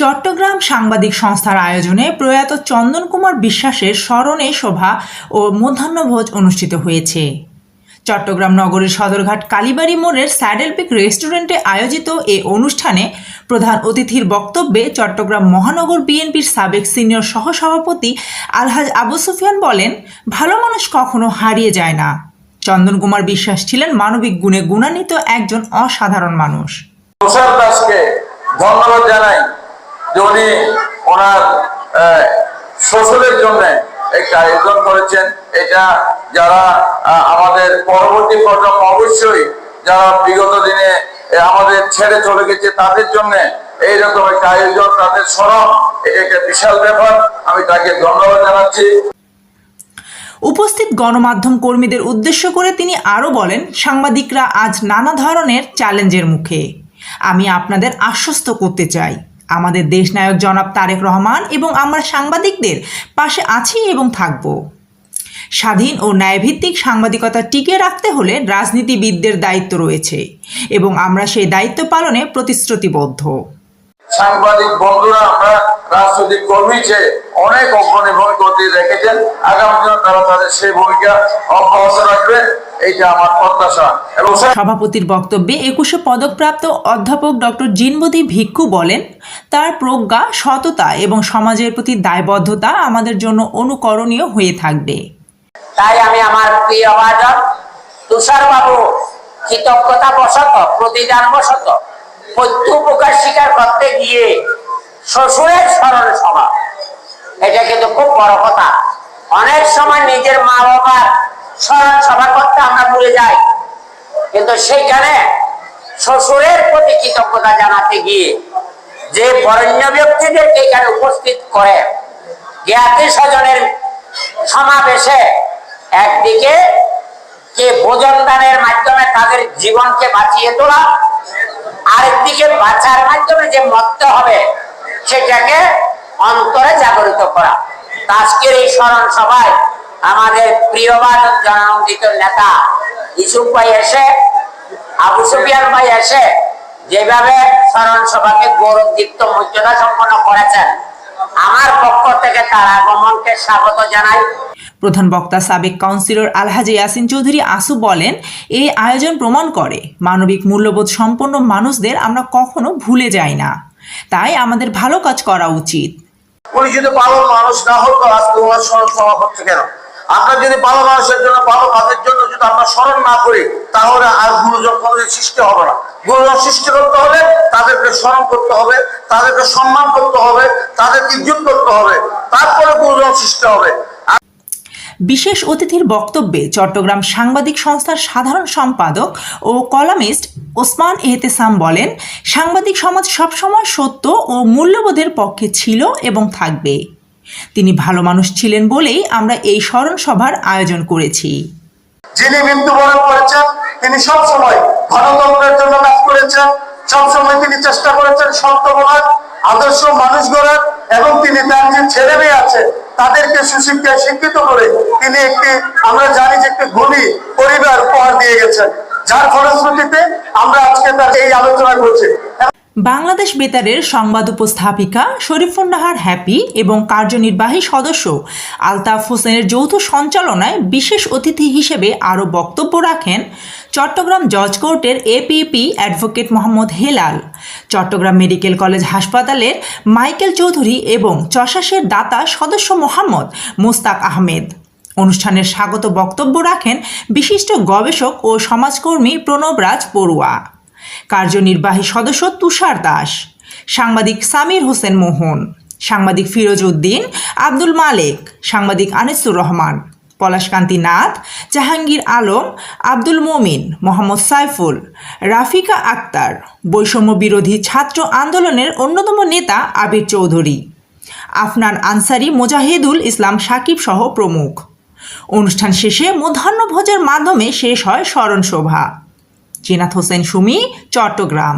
চট্টগ্রাম সাংবাদিক সংস্থার আয়োজনে প্রয়াত চন্দন কুমার বিশ্বাসের স্মরণে সভা ও মধ্যাহ্নভোজ অনুষ্ঠিত হয়েছে। চট্টগ্রাম নগরের সদরঘাট কালীবাড়ি মোড়ের স্যাডেল পিক রেস্টুরেন্টে আয়োজিত এ অনুষ্ঠানে প্রধান অতিথির বক্তব্যে চট্টগ্রাম মহানগর বিএনপির সাবেক সিনিয়র সহসভাপতি আলহাজ আবু সুফিয়ান বলেন, ভালো মানুষ কখনো হারিয়ে যায় না। চন্দন কুমার বিশ্বাস ছিলেন মানবিক গুণে গুণান্বিত একজন অসাধারণ মানুষ। ধন্যবাদ জানাই। যে উনি ওনার শ্বশুরের জন্য একটা আয়োজন করেছেন, এটা যারা আমাদের পরবর্তী প্রজন্ম অবশ্যই যারা বিগত দিনে আমাদের ছেড়ে চলে গেছে, তাদের জন্য এইরকম একটা আয়োজন, তাদের স্মরণ, এটা একটা বিশাল ব্যাপার। আমি তাকে ধন্যবাদ জানাচ্ছি। উপস্থিত গণমাধ্যম কর্মীদের উদ্দেশ্য করে তিনি আরও বলেন, সাংবাদিকরা আজ নানা ধরনের চ্যালেঞ্জের মুখে। আমি আপনাদের আশ্বস্ত করতে চাই। আমাদের দেশনায়ক জনাব তারেক রহমান এবং আমরা সাংবাদিকদের পাশে আছি এবং থাকব। স্বাধীন ও ন্যায়ভিত্তিক সাংবাদিকতা টিকে রাখতে হলে রাজনীতিবিদদের দায়িত্ব রয়েছে এবং আমরা সেই দায়িত্ব পালনে প্রতিশ্রুতিবদ্ধ। সাংবাদিক বন্ধুরা, আমরা রাজনৈতিক কর্মী চেয়ে অনেক অগ্রণী ভূমিকা রেখেছেন আগামী দিনে তারা তাদের সেই ভূমিকা অব্যাহত রাখবে। এইটা আমার প্রত্যাশা। এবং সভাপতির বক্তব্যে একুশে পদকপ্রাপ্ত অধ্যাপক ডক্টর জিনবদি ভিক্ষু বলেন তার প্রজ্ঞা সততা এবং সমাজের প্রতি দায়বদ্ধতা আমাদের জন্য অনুকরণীয় হয়ে থাকবে। তাই আমি আমার প্রিয় ভাজন তুষার বাবু কৃতজ্ঞতা বশত প্রতিদান বশত প্রকাশ স্বীকার করতে গিয়ে শ্বশুরের স্মরণ সভা। এটা কিন্তু খুব বড় কথা। অনেক সময় নিজের মা বাবার সভা করতে আমরা ভুলে যাই। কিন্তু সেইখানে শ্বশুরের প্রতি কৃতজ্ঞতা জানাতে গিয়ে যে বরেণ্য ব্যক্তিদেরকে এখানে উপস্থিত করে জ্ঞাতি স্বজনের সমাবেশে একদিকে কে ভোজন দানের মাধ্যমে তাদের জীবনকে বাঁচিয়ে তোলা, আরেকদিকে বাঁচার মাধ্যমে যে মরতে হবে সেটাকে অন্তরে জাগরিত করা। আজকের এই স্মরণ সভায় আমাদের নেতা ইসুফ ভাই এসে আবু সুফিয়ান ভাই এসে যেভাবে স্মরণ সভাকে গৌরবদীপ্ত মর্যাদা সম্পন্ন করেছেন আমার পক্ষ থেকে তার আগমনকে স্বাগত জানাই। প্রধান বক্তা সাবেক কাউন্সিলর আলহাজি ইয়াসিন চৌধুরী আসু বলেন এই আয়োজন প্রমাণ করে মানবিক মূল্যবোধ সম্পন্ন মানুষদের আমরা কখনো ভুলে যাই না। তাই আমাদের ভালো কাজ করা উচিত। উনি যদি ভালো মানুষ না হতো আজকে ওনার স্মরণ সভা হচ্ছে কেন? আমরা যদি ভালো মানুষের জন্য, ভালো কাজের জন্য যদি আমরা স্মরণ না করি, তাহলে আর গুরুজন কোনোদিন সৃষ্টি হবে না। গুরুজন সৃষ্টি করতে হলে তাদেরকে স্মরণ করতে হবে, তাদেরকে সম্মান করতে হবে, তাদেরকে ইজ্জত করতে হবে, তারপরে গুরুজন সৃষ্টি হবে। বিশেষ অতিথির বক্তব্যে চট্টগ্রাম সাংবাদিক সংস্থার সাধারণ সম্পাদক ও কলামিস্ট ওসমান এহতেসাম বলেন, সাংবাদিক সমাজ সবসময় সত্য ও মূল্যবোধের পক্ষে ছিল এবং থাকবে। তিনি ভালো মানুষ ছিলেন বলেই আমরা এই স্মরণ সভার আয়োজন করেছি। যিনি মৃত্যুবরণ করেছেন, তিনি সবসময় গণতন্ত্রের জন্য কাজ করেছেন, সবসময় তিনি চেষ্টা করেছেন সত্য বলার আদর্শ মানুষ গড়ার, এবং তিনি তার যে ছেলে মেয়ে আছে, তাদেরকে সুশিক্ষায় শিক্ষিত করে তিনি একটি, আমরা জানি যে একটি গুণী পরিবার উপহার দিয়ে গেছেন। যার ফলশ্রুতিতে আমরা আজকে তার এই আলোচনা করছি। বাংলাদেশ বেতারের সংবাদ উপস্থাপিকা শরীফুন্নাহার হ্যাপি এবং কার্যনির্বাহী সদস্য আলতাফ হোসেনের যৌথ সঞ্চালনায় বিশেষ অতিথি হিসেবে আরও বক্তব্য রাখেন চট্টগ্রাম জজ কোর্টের APP advocate Mohammad Helal, Chittagong medical college হাসপাতালের মাইকেল চৌধুরী এবং চশাসের দাতা সদস্য মোহাম্মদ মোস্তাক আহমেদ। অনুষ্ঠানের স্বাগত বক্তব্য রাখেন বিশিষ্ট গবেষক ও সমাজকর্মী প্রণবরাজ বড়ুয়া কার্যনির্বাহী সদস্য তুষার দাস। সাংবাদিক সামির হোসেন মোহন। সাংবাদিক ফিরোজ উদ্দিন, আব্দুল মালেক। সাংবাদিক আনিসুর রহমান। পলাশকান্তি নাথ, জাহাঙ্গীর আলম, আব্দুল মমিন, মোহাম্মদ সাইফুল, রাফিকা আক্তার। বৈষম্য বিরোধী ছাত্র আন্দোলনের অন্যতম নেতা আবির চৌধুরী। আফনান আনসারি মোজাহিদুল ইসলাম সাকিব সহ প্রমুখ। অনুষ্ঠান শেষে মধ্যাহ্নভোজের মাধ্যমে শেষ হয় স্মরণ সভা জিনাত হোসেন সুমি চট্টগ্রাম।